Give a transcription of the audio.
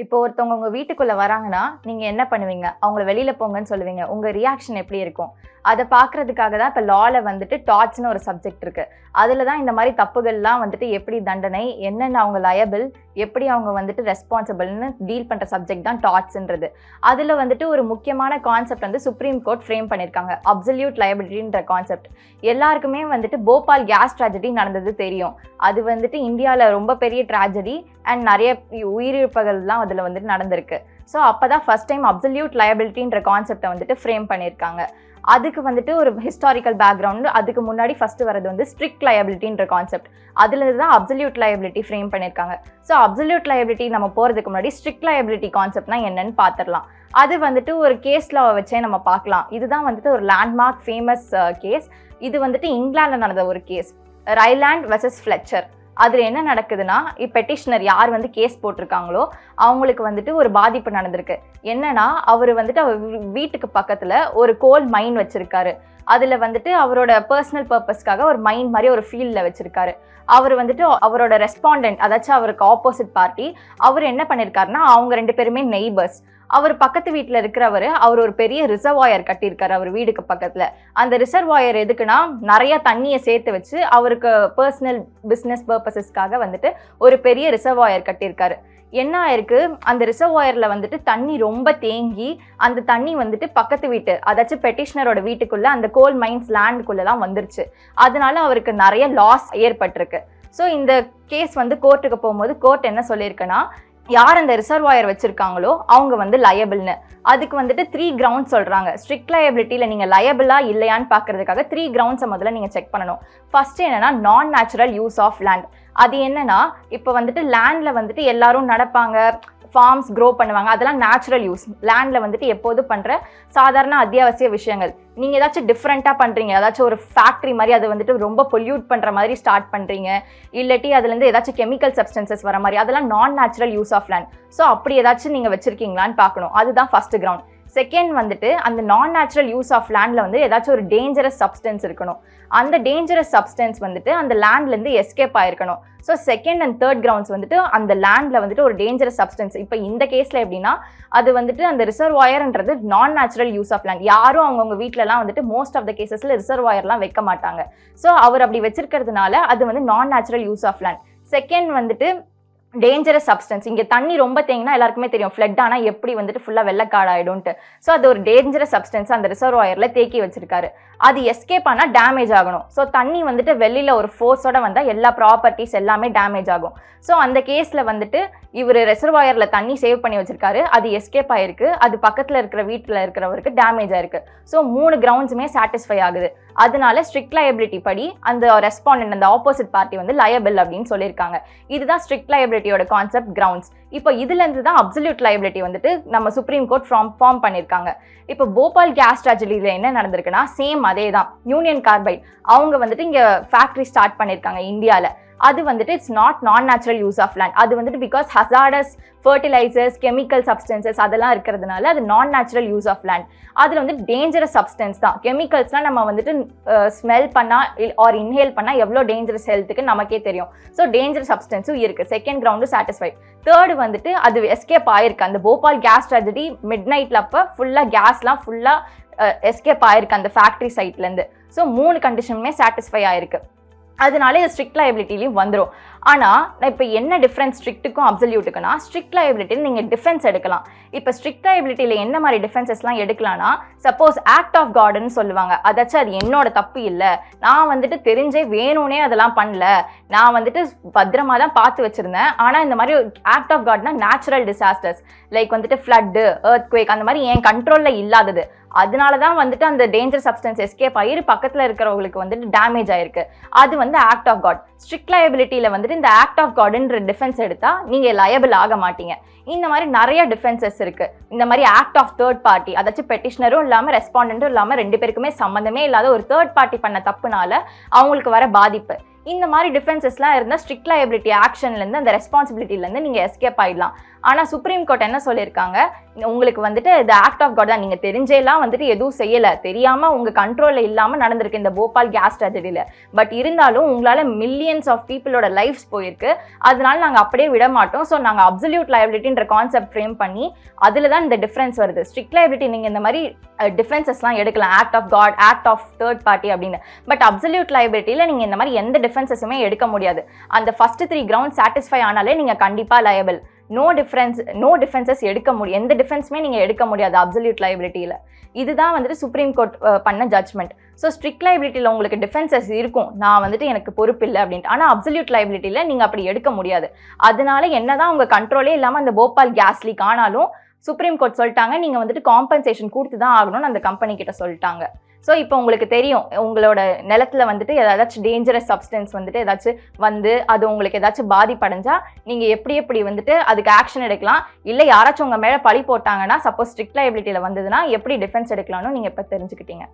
இப்போ ஒருத்தவங்க உங்க வீட்டுக்குள்ள வராங்கன்னா நீங்க என்ன பண்ணுவீங்க? அவங்கள வெளியில போங்கன்னு சொல்லுவீங்க. உங்க ரியாக்ஷன் எப்படி இருக்கும்? அதை பார்க்கறதுக்காக தான் இப்போ லால வந்துட்டு டாட்ஸ்னு ஒரு சப்ஜெக்ட் இருக்கு. அதில் தான் இந்த மாதிரி தப்புகள்லாம் வந்துட்டு எப்படி தண்டனை என்னென்ன அவங்க லயபிள் எப்படி அவங்க வந்துட்டு ரெஸ்பான்சிபிள்னு டீல் பண்ணுற சப்ஜெக்ட் தான் டாட்ஸ்ன்றது அதில் வந்துட்டு ஒரு முக்கியமான கான்செப்ட் வந்து சுப்ரீம் கோர்ட் ஃப்ரேம் பண்ணியிருக்காங்க அப்சல்யூட் லயபிலிட்டின்ற கான்செப்ட் எல்லாருக்குமே வந்துட்டு போபால் கேஸ் ட்ராஜடி நடந்தது தெரியும். அது வந்துட்டு இந்தியாவில் ரொம்ப பெரிய ட்ராஜடி அண்ட் நிறைய உயிரிழப்புகள்லாம் அதில் வந்துட்டு நடந்திருக்கு. ஸோ அப்போ தான் ஃபஸ்ட் டைம் அப்சல்யூட் லயபிலிட்டின்ற கான்செப்டை வந்துட்டு ஃப்ரேம் பண்ணியிருக்காங்க. அதுக்கு வந்துட்டு ஒரு ஹிஸ்டாரிக்கல் பேக்ரவுண்டு அதுக்கு முன்னாடி ஃபஸ்ட்டு வரது வந்து ஸ்ட்ரிக்ட் லயபிலிட்டின்ற கான்செப்ட் அதுலேருந்து தான் அப்சல்யூட் லயபிலிட்டி ஃப்ரேம் பண்ணியிருக்காங்க. ஸோ அப்சல்யூட் லயபிலிட்டி நம்ம போகிறதுக்கு முன்னாடி ஸ்ட்ரிக்ட் லயபிலிட்டி கான்செப்ட்னா என்னன்னு பார்த்துடலாம் அது வந்துட்டு ஒரு கேஸ் வச்சே நம்ம பார்க்கலாம் இதுதான் வந்துட்டு ஒரு லேண்ட்மார்க் ஃபேமஸ் கேஸ் இது வந்துட்டு இங்கிலாந்தில் நடந்த ஒரு கேஸ் ரைலாண்ட் வெர்சஸ் ஃப்ளெச்சர் அதில் என்ன நடக்குதுன்னா பெட்டிஷனர் யார் வந்து கேஸ் போட்டிருக்காங்களோ அவங்களுக்கு வந்துட்டு ஒரு பாதிப்பு நடந்திருக்கு. என்னன்னா அவர் வந்துட்டு அவர் வீட்டுக்கு பக்கத்தில் ஒரு கோல் மைன் வச்சுருக்காரு. அதில் வந்துட்டு அவரோட பர்சனல் பர்பஸ்க்காக ஒரு மைண்ட் மாதிரி ஒரு ஃபீல்டில் வச்சுருக்காரு. அவர் வந்துட்டு அவரோட ரெஸ்பாண்டன்ட் அதாச்சும் அவருக்கு ஆப்போசிட் பார்ட்டி அவர் என்ன பண்ணியிருக்காருன்னா அவங்க ரெண்டு பேருமே நெய்பர்ஸ் அவர் பக்கத்து வீட்டில் இருக்கிறவர் அவர் ஒரு பெரிய ரிசர்வாயர் கட்டியிருக்காரு அவர் வீடுக்கு பக்கத்தில். அந்த ரிசர்வாயர் எதுக்குன்னா நிறைய தண்ணியை சேர்த்து வச்சு அவருக்கு பர்சனல் பிஸ்னஸ் பர்பஸஸ்க்காக வந்துட்டு ஒரு பெரிய ரிசர்வாயர் கட்டியிருக்காரு. என்ன ஆயிருக்கு? அந்த ரிசர்வாயரில் வந்துட்டு தண்ணி ரொம்ப தேங்கி அந்த தண்ணி வந்துட்டு பக்கத்து வீட்டு அதாச்சும் பெட்டிஷனரோட வீட்டுக்குள்ளே அந்த கோல் மைன்ஸ் லேண்டுக்குள்ளெல்லாம் வந்துருச்சு. அதனால அவருக்கு நிறைய லாஸ் ஏற்பட்டிருக்கு. ஸோ இந்த கேஸ் வந்து கோர்ட்டுக்கு போகும்போது கோர்ட் என்ன சொல்லியிருக்குன்னா யார் அந்த ரிசர்வாயர் வச்சுருக்காங்களோ அவங்க வந்து லயபிள்னு அதுக்கு வந்துட்டு த்ரீ கிரவுண்ட் சொல்கிறாங்க ஸ்ட்ரிக்ட் லயபிலிட்டியில் நீங்கள் லயபிளா இல்லையான்னு பார்க்குறதுக்காக த்ரீ கிரவுண்ட்ஸை முதல்ல நீங்கள் செக் பண்ணணும். ஃபஸ்ட்டு என்னென்னா நான் நேச்சுரல் யூஸ் ஆஃப் லேண்ட் அது என்னென்னா இப்போ வந்துட்டு லேண்டில் வந்துட்டு எல்லாரும் நடப்பாங்க. ஃபார்ம்ஸ் க்ரோ பண்ணுவாங்க அதெல்லாம் நேச்சுரல் யூஸ் லேண்டில் வந்துட்டு எப்போதும் பண்ணுற சாதாரண அத்தியாவசிய விஷயங்கள். நீங்கள் ஏதாச்சும் டிஃப்ரெண்ட்டாக பண்ணுறீங்க ஏதாச்சும் ஒரு ஃபேக்ட்ரி மாதிரி அதை வந்துட்டு ரொம்ப பொல்யூட் பண்ணுற மாதிரி ஸ்டார்ட் பண்ணுறீங்க இல்லாட்டி அதுலேருந்து ஏதாச்சும் கெமிக்கல் சப்ஸ்டன்சஸ் வர மாதிரி அதெல்லாம் non natural use of land so அப்படி ஏதாச்சும் நீங்கள் வச்சுருக்கீங்களான்னு பார்க்கணும். அதுதான் ஃபஸ்ட்டு கிரவுண்ட் செகண்ட் வந்துட்டு அந்த நான் நேச்சுரல் யூஸ் ஆஃப் லேண்டில் வந்து ஏதாச்சும் ஒரு டேஞ்சரஸ் சப்ஸ்டன்ஸ் இருக்கணும். அந்த டேஞ்சரஸ் சப்ஸ்டன்ஸ் வந்துட்டு அந்த லேண்ட்லேருந்து எஸ்கேப் ஆயிருக்கணும். So second and third grounds வந்துட்டு அந்த லேண்டில் வந்துட்டு ஒரு டேஞ்சரஸ் சப்ஸ்டன்ஸ் இப்போ இந்த கேஸில் எப்படின்னா அது வந்துட்டு அந்த ரிசர்வாயர்ன்றது நான் நேச்சுரல் யூஸ் ஆஃப் லேண்ட் யாரும் அவங்கவுங்க வீட்டிலலாம் வந்துட்டு மோஸ்ட் ஆஃப் த கேசஸில் ரிசர்வாயர்லாம் வைக்க மாட்டாங்க. ஸோ அவர் அப்படி வச்சிருக்கிறதுனால அது வந்து non natural use of land second வந்துட்டு டேஞ்சரஸ் சப்ஸ்டன்ஸ் இங்கே தண்ணி ரொம்ப தேங்கினா எல்லாருக்குமே தெரியும். ஃப்ளட் ஆனால் எப்படி வந்துட்டு ஃபுல்லாக வெள்ளக்காடாயிடும்ட்டு ஸோ அது ஒரு டேஞ்சரஸ் சப்ஸ்டன்ஸ் அந்த ரிசர்வாயரில் தேக்கி வச்சிருக்காரு. அது எஸ்கேப் ஆனால் டேமேஜ் ஆகணும். ஸோ தண்ணி வந்துட்டு வெளியில் ஒரு ஃபோர்ஸோட வந்தால் எல்லா ப்ராப்பர்ட்டிஸ் எல்லாமே டேமேஜ் ஆகும். ஸோ அந்த கேஸில் வந்துட்டு இவர் ரிசர்வாயரில் தண்ணி சேவ் பண்ணி வச்சிருக்காரு. அது எஸ்கேப் ஆயிருக்கு. அது பக்கத்தில் இருக்கிற வீட்டில் இருக்கிறவருக்கு டேமேஜ் ஆயிருக்கு. ஸோ மூணு கிரவுண்ட்ஸுமே சாட்டிஸ்ஃபை ஆகுது. அதனால ஸ்ட்ரிக்ட் லயபிலிட்டி படி அந்த ரெஸ்பாண்டன்ட் அந்த ஆப்போசிட் பார்ட்டி வந்து லயபிள் அப்படின்னு சொல்லியிருக்காங்க. இதுதான் ஸ்ட்ரிக்ட் லயபிலிட்டியோட கான்செப்ட் கிரவுண்ட்ஸ் இப்போ இதுலேருந்து தான் அப்சல்யூட் லயபிலிட்டி வந்துட்டு நம்ம சுப்ரீம் கோர்ட் ஃபார்ம் ஃபார்ம் பண்ணியிருக்காங்க. இப்போ போபால் கேஸ் ட்ராஜடியில் என்ன நடந்திருக்குன்னா சேம் அதே தான் யூனியன் கார்பைட் அவங்க வந்துட்டு இங்கே ஃபேக்ட்ரி ஸ்டார்ட் பண்ணியிருக்காங்க இந்தியாவில் அது வந்துட்டு it's not non natural use of land அது வந்துட்டு because hazardous fertilizers chemical substances அதெல்லாம் இருக்கிறதுனால அது நான் நேச்சுரல் யூஸ் ஆஃப் லேண்ட் அதில் வந்து டேஞ்சரஸ் சப்ஸ்டன்ஸ் தான். கெமிக்கல்ஸ்லாம் நம்ம வந்துட்டு ஸ்மெல் பண்ணால் ஆர் இன்ஹேல் பண்ணால் எவ்வளோ டேஞ்சரஸ் ஹெல்த்துக்கு நமக்கே தெரியும். ஸோ டேஞ்சரஸ் சப்ஸ்டன்ஸும் இருக்குது செகண்ட் கிரவுண்டும் சாட்டிஸ்ஃபை தேர்டு வந்துட்டு அது எஸ்கேப் ஆயிருக்கு. அந்த போபால் கேஸ் ட்ராஜடி மிட் நைட்டில் அப்போ ஃபுல்லாக கேஸ்லாம் ஃபுல்லாக எஸ்கேப் ஆயிருக்கு அந்த ஃபேக்ட்ரி சைட்லேருந்து ஸோ மூணு கண்டிஷனுமே சாட்டிஸ்ஃபை ஆயிருக்கு. அதனால இது ஸ்ட்ரிக்ட் லயபிலிட்டிலையும் வந்துடும் ஆனால் இப்போ என்ன டிஃப்ரென்ஸ் ஸ்ட்ரிக்ட்டுக்கும் அப்சல்யூட்டுக்குன்னா ஸ்ட்ரிக்ட் லயபிலிட்டியில் நீங்கள் டிஃபென்ஸ் எடுக்கலாம். இப்போ ஸ்ட்ரிக்ட் லயபிலிட்டியில் என்ன மாதிரி டிஃபென்சஸ்லாம் எடுக்கலாம்னா சப்போஸ் ஆக்ட் ஆஃப் காடுன்னு சொல்லுவாங்க. அதாச்சும் அது என்னோட தப்பு இல்லை. நான் வந்துட்டு தெரிஞ்சே வேணும்னே அதெல்லாம் பண்ணல. நான் வந்துட்டு பத்திரமா தான் பார்த்து வச்சுருந்தேன். ஆனால் இந்த மாதிரி ஆக்ட் ஆஃப் காட்னா நேச்சுரல் டிசாஸ்டர்ஸ் லைக் வந்துட்டு ஃப்ளட்டு ஏர்த் குவேக் அந்த மாதிரி என் கண்ட்ரோலில் இல்லாதது. அதனால தான் வந்துட்டு அந்த டேஞ்சர் சப்ஸ்டன்ஸ் எஸ்கேப் ஆகி பக்கத்தில் இருக்கிறவங்களுக்கு வந்துட்டு டேமேஜ் ஆயிருக்கு. அது வந்து ஆக்ட் ஆஃப் காட் ஸ்ட்ரிக்ட் லயபிலிட்டியில் வந்துட்டு இந்த ஆக்ட் ஆஃப் காடுன்ற டிஃபென்ஸ் எடுத்தால் நீங்கள் லயபிள் ஆக மாட்டீங்க. இந்த மாதிரி நிறைய டிஃபென்சஸ் இருக்கு. இந்த மாதிரி ஆக்ட் ஆஃப் தேர்ட் பார்ட்டி அதாச்சும் பெட்டிஷனரும் இல்லாமல் ரெஸ்பாண்டன்ட்டும் இல்லாமல் ரெண்டு பேருக்குமே சம்மந்தமே இல்லாத ஒரு தேர்ட் பார்ட்டி பண்ண தப்புனால அவங்களுக்கு வர பாதிப்பு. இந்த மாதிரி டிஃபென்சஸ்லாம் இருந்தால் ஸ்ட்ரிக்ட் லயபிலிட்டி ஆக்ஷன்லேருந்து அந்த ரெஸ்பான்சிபிலிட்டிலேருந்து நீங்கள் எஸ்கேப் ஆயிடலாம். ஆனால் சுப்ரீம் கோர்ட் என்ன சொல்லியிருக்காங்க? உங்களுக்கு வந்துட்டு இந்த ஆக்ட் ஆஃப் காட் தான். நீங்கள் தெரிஞ்சேலாம் வந்துட்டு எதுவும் செய்யலை. தெரியாமல் உங்கள் கண்ட்ரோலில் இல்லாமல் நடந்திருக்கு இந்த போபால் கேஸ் ட்ராஜடியில் பட் இருந்தாலும் உங்களால் மில்லியன்ஸ் ஆஃப் பீப்புளோட லைஃப்ஸ் போயிருக்கு. அதனால நாங்கள் அப்படியே விட மாட்டோம். ஸோ நாங்கள் அப்சல்யூட் லயபிலிட்டின்ற கான்செப்ட் ஃப்ரேம் பண்ணி அதில் தான் இந்த டிஃப்ரென்ஸ் வருது. ஸ்ட்ரிக்ட் லயபிலிட்டி நீங்கள் இந்த மாதிரி டிஃபென்சஸ்லாம் எடுக்கலாம். Act of God act of third party அப்படின்னு. பட் அப்சல்யூட் லயபிலிட்டியில் நீங்கள் இந்த மாதிரி எந்த டிஃபென்சஸுமே எடுக்க முடியாது. அந்த ஃபஸ்ட்டு த்ரீ கிரவுண்ட் சாட்டிஸ்ஃபை ஆனாலே நீங்கள் கண்டிப்பாக liable no difference no defences எடுக்க முடியும் எந்த டிஃபென்ஸுமே நீங்கள் எடுக்க முடியாது அப்சல்யூட் லைபிலிட்டியில் இதுதான் வந்துட்டு சுப்ரீம் கோர்ட் பண்ண ஜட்மெண்ட் ஸோ ஸ்ட்ரிக்ட் லைபிலிட்டியில் உங்களுக்கு டிஃபென்சஸ் இருக்கும். நான் வந்துட்டு எனக்கு பொறுப்பு இல்லை அப்படின்ட்டு. ஆனால் அப்சல்யூட் லைபிலிட்டியில் நீங்கள் அப்படி எடுக்க முடியாது. அதனால என்ன தான் உங்கள் கண்ட்ரோலே இல்லாமல் அந்த போபால் கேஸ் லீக் ஆனாலும் சுப்ரீம் கோர்ட் சொல்லிட்டாங்க. நீங்கள் வந்துட்டு காம்பன்சேஷன் கொடுத்து தான் ஆகணும்னு அந்த கம்பெனி கிட்ட சொல்லிட்டாங்க. ஸோ இப்போ உங்களுக்கு தெரியும் உங்களோட நிலத்துல வந்துட்டு ஏதாச்சும் டேஞ்சரஸ் சப்ஸ்டன்ஸ் வந்துட்டு ஏதாச்சும் வந்து அது உங்களுக்கு ஏதாச்சும் பாதிப்படைஞ்சால் நீங்கள் எப்படி எப்படி வந்துட்டு அதுக்கு ஆக்ஷன் எடுக்கலாம். இல்லை யாராச்சும் உங்கள் மேலே பழி போட்டாங்கன்னா சப்போஸ் ஸ்ட்ரிக்ட் லைபிலிட்டியில் வந்ததுன்னா எப்படி டிஃபென்ஸ் எடுக்கலாம்னு நீங்கள் இப்போ தெரிஞ்சுக்கிட்டீங்க.